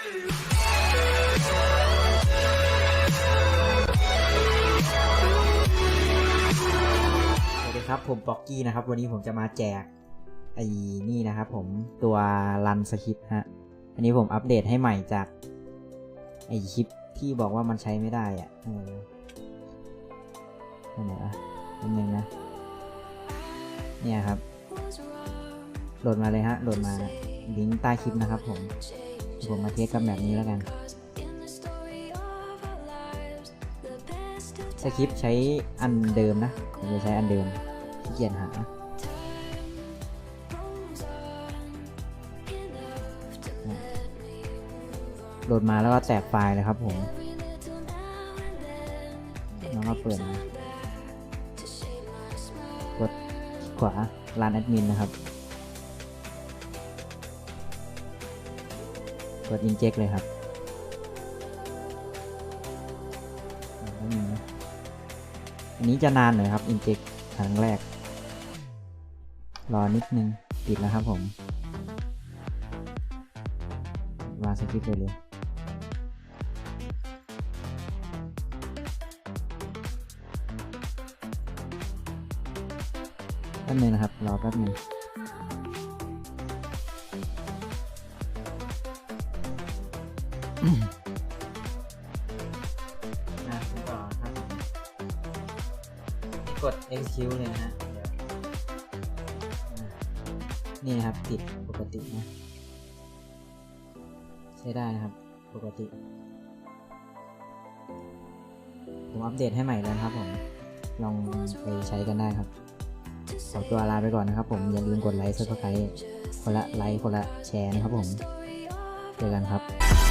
สวัสดีครับ ผมป๊อกกี้นะครับ วันนี้ผมจะมาแจกไอ้นี่นะครับผมตัวรันสคริปต์ฮะ อันนี้ผมอัปเดตให้ใหม่จาก ไอ้คลิปที่บอกว่ามันใช้ไม่ได้อะเอออันไหนอะอันหนึ่งนะ เนี่ยครับ โหลดมาเลยฮะ โหลดมาลิงก์ใต้คลิปนะครับผม ผมมาเทสกับแบบนี้แล้วกัน สคริปใช้อันเดิมนะผมจะใช้อันเดิมขี้เกียจหาโหลดมาแล้วก็แตกไฟล์เลยครับผมแล้วก็เปิดกดขวาร้านแอดมินนะครับ กด inject เลยครับอันนี้จะนานหน่อยครับ inject ครั้งแรก รอนิดนึงปิดแล้วครับผมวางสคริปต์ไปเลยแป๊บนึงนะครับ รอแป๊บนึง อะต่อครับกด execute เลยนะฮะเดี๋ยวอะนี่นะครับติดปกตินะ ใช้ได้นะครับ ปกติ ผมอัปเดตให้ใหม่แล้วนะครับผม ลองไปใช้กันได้ครับ ขอตัวลาไปก่อนนะครับผม อย่าลืมกดไลค์ซับสไครต์คนละไลค์คนละแชร์นะครับผม เจอกันครับ